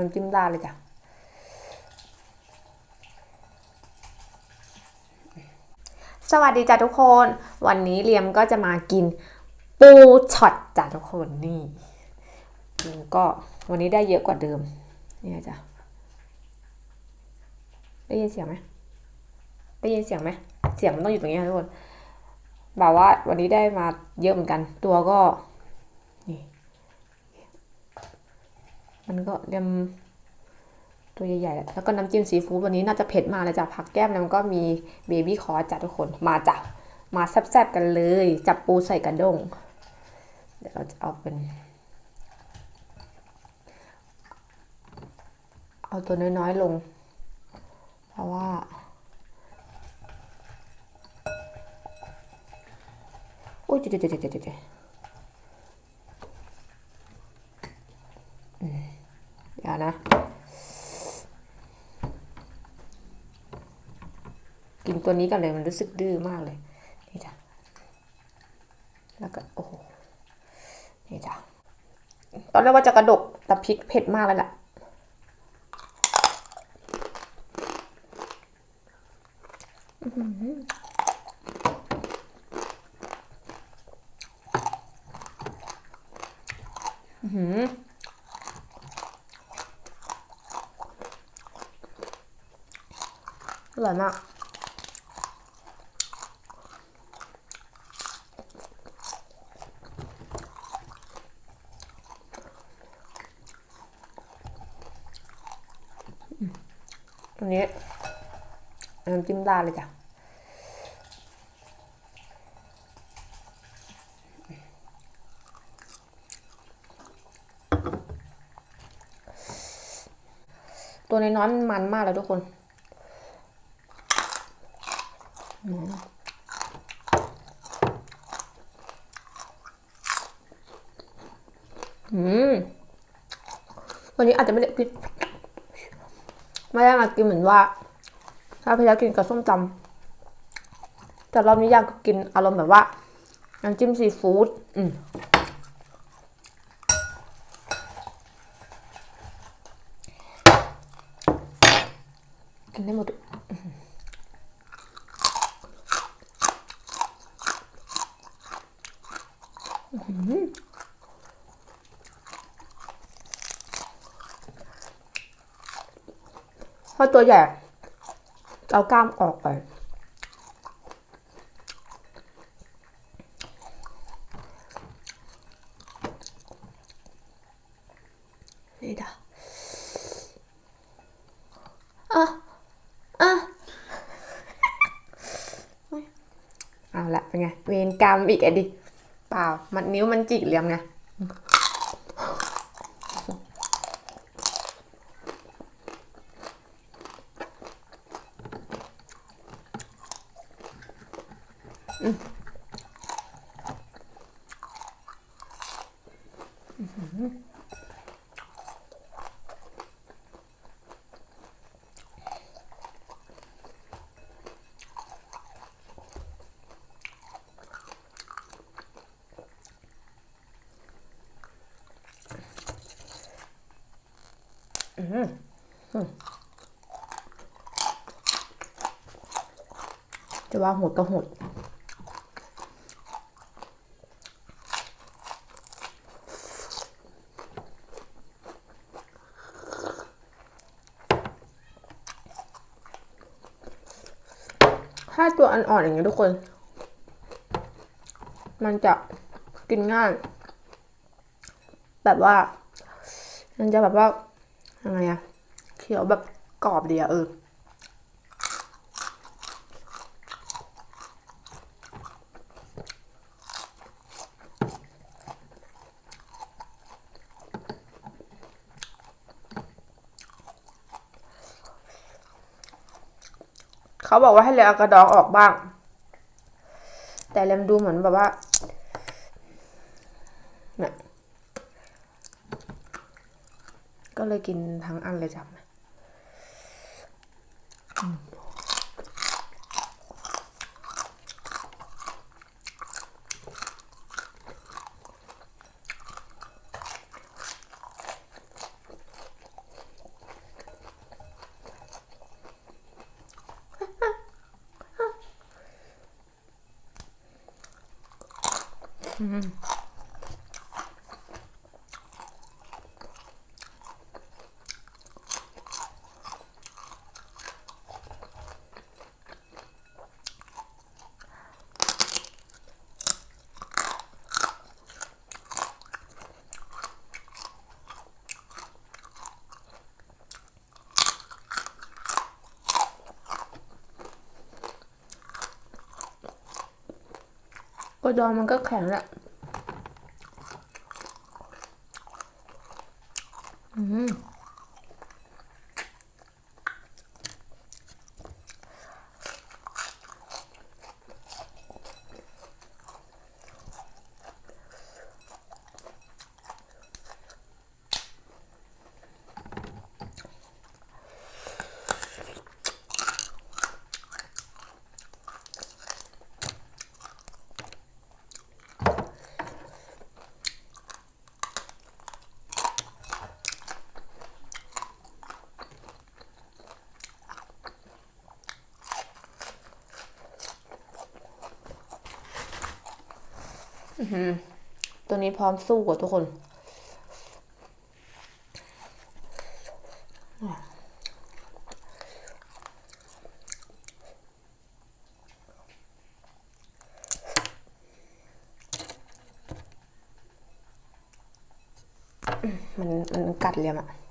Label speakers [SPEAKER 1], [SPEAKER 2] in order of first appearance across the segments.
[SPEAKER 1] น้ำจิ้มราดเลยจ้ะสวัสดีจ้ะทุกคน วันนี้เลียมก็จะมากินปูช็อตจ้ะทุกคนนี่ก็วันนี้ได้เยอะกว่าเดิมเนี่ยจ้ะได้ยินเสียงไหมได้ยินเสียงไหมเสียงมันต้องอยู่ตรงนี้ทุกคนแบบว่าวันนี้ได้มาเยอะเหมือนกัน ตัวก็ มันก็เรียมตัวใหญ่ๆ แล้วก็น้ำจิ้มซีฟู้ดวันนี้น่าจะเผ็ดมาเลยจ้ะผักแก้มแล้วก็มีเบบี้คอจ้ะทุกคนมาจ้ะมาแซ่บๆกันเลย จับปูใส่กระด้งเดี๋ยวเราจะเอาเป็น เอาตัวน้อยๆลง เพราะว่าอุ้ยเจ๊เจ๊เจ๊เจ๊เจ๊อืมเดี๋ยวนะ กินตัวนี้กันเลยมันรู้สึกดื้อมากเลย นี่จ้ะ แล้วก็โอ้โห นี่จ้ะ ตอนแรกว่าจะกระดกแต่พริกเผ็ดมากเลยล่ะหืมอร่อยมาก นี้น้ำจิ้มราดเลยจ้ะตัวน้อยๆมันมันมากเลยทุกคนอืมอืมวันนี้อาจจะไม่ได้พิ ไม่ได้มากินเหมือนว่า ถ้าพี่แล้วกินกับส้มตำแต่รอบนี้อยากกินอารมณ์แบบว่าน้ำจิ้มซีฟู้ดอืมกินได้หมดอื้อหืออื้อหือเพ ราะตัวใหญ่เอากล้ามออกไปนี่จ้ะอะอะเอาละเป็นไง เวรกรรมอีกอะดิ เปล่า มันนิ้วมันจิกเหลี่ยมไง จะว่าโหดก็โหด ถ้าตัวอ่อนๆอย่างเงี้ยทุกคน มันจะกินง่าย แบบว่า มันจะแบบว่ายังไงอะเขียวแบบกรอบดีอะเออ เขาบอกว่าให้เลยเอากระดองออกบ้าง แต่เลมดูเหมือนแบบว่าน่ะก็เลยกินทั้งอันเลยจ้ะ ก็ ดองมันก็แข็งแหละอืม ตัวนี้พร้อมสู้กว่าทุกคน มันมันกัดเลยอะ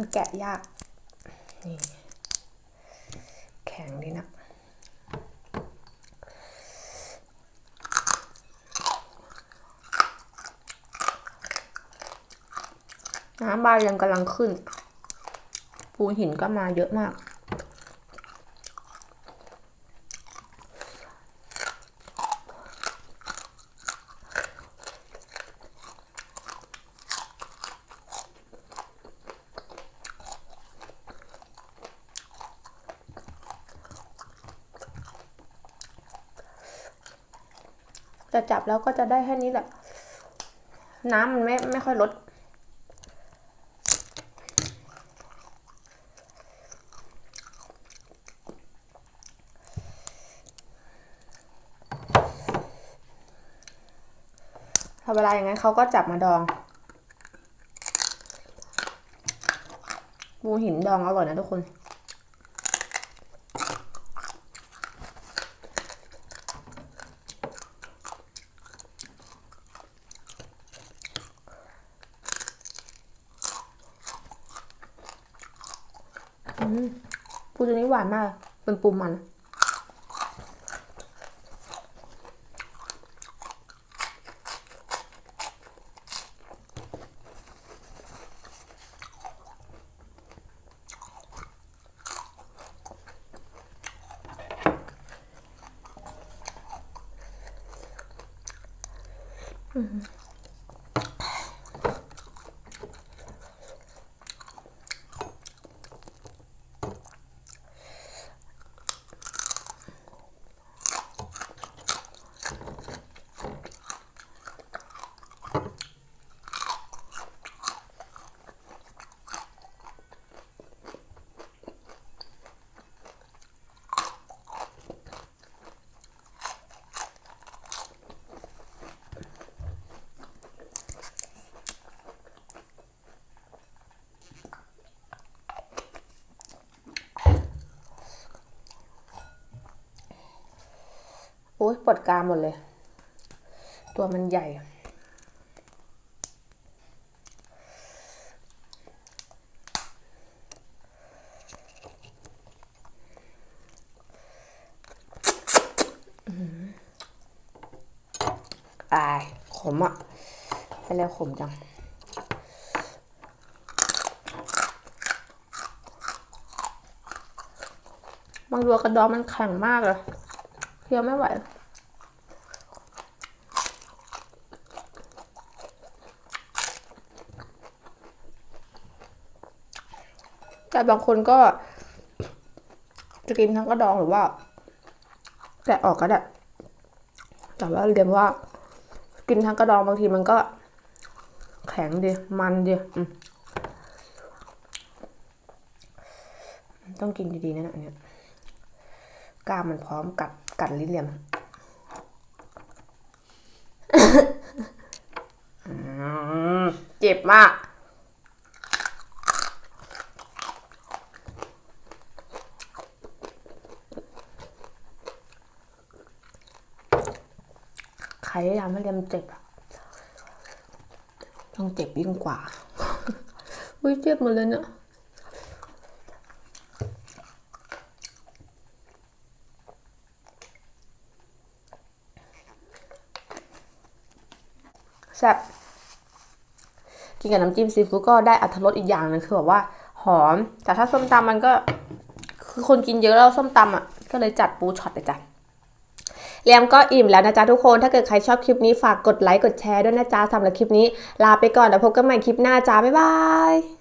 [SPEAKER 1] มันแกะยาก นี่ แข็งดีนะน้ำบายยังกำลังขึ้น ปูหินก็มาเยอะมาก แต่จับแล้วก็จะได้แค่นี้แหละ น้ำมันไม่ไม่ค่อยลด พอเวลาอย่างนั้นเขาก็จับมาดอง ปูหินดองอร่อยนะทุกคน ปูตัวนี้หวานมาก เป็นปูมันโอ้ ยปวดกรามหมดเลย ตัวมันใหญ่ อายขมอะเป็นแล้วขมจังบางตัวกระดองมันแข็งมากเลยเคี้ยวไม่ไหว แต่บางคนก็จะกินทั้งกระดองหรือว่าแกะออกก็ได้แต่ว่าเรียนว่า กินทั้งกระดองบางทีมันก็ แข็งดีมันดีต้องกินดีๆนะเนี่ยกล้ามมันพร้อมกัดกัดลิ้นเหลี่ยมอืมเจ็บมาก ใครทำให้เรียมเจ็บอะต้องเจ็บยิ่งกว่า อุ้ยเจ็บหมดเลยเนี่ยแซ่บกินกับน้ำจิ้มซีฟู้ดก็ได้อัตรสอีกอย่างหนึงคือแบบว่าหอม แต่ถ้าส้มตำมันก็ คือคนกินเยอะแล้วส้มตำอะ ก็เลยจัดปูช็อตเลยจ้ะ เลียมก็อิ่มแล้วนะจ๊ะทุกคน ถ้าเกิดใครชอบคลิปนี้ฝากกดไลค์กดแชร์ด้วยนะจ๊ะสำหรับคลิปนี้ ลาไปก่อนแล้วพบกันใหม่คลิปหน้าจ้าบ๊ายบาย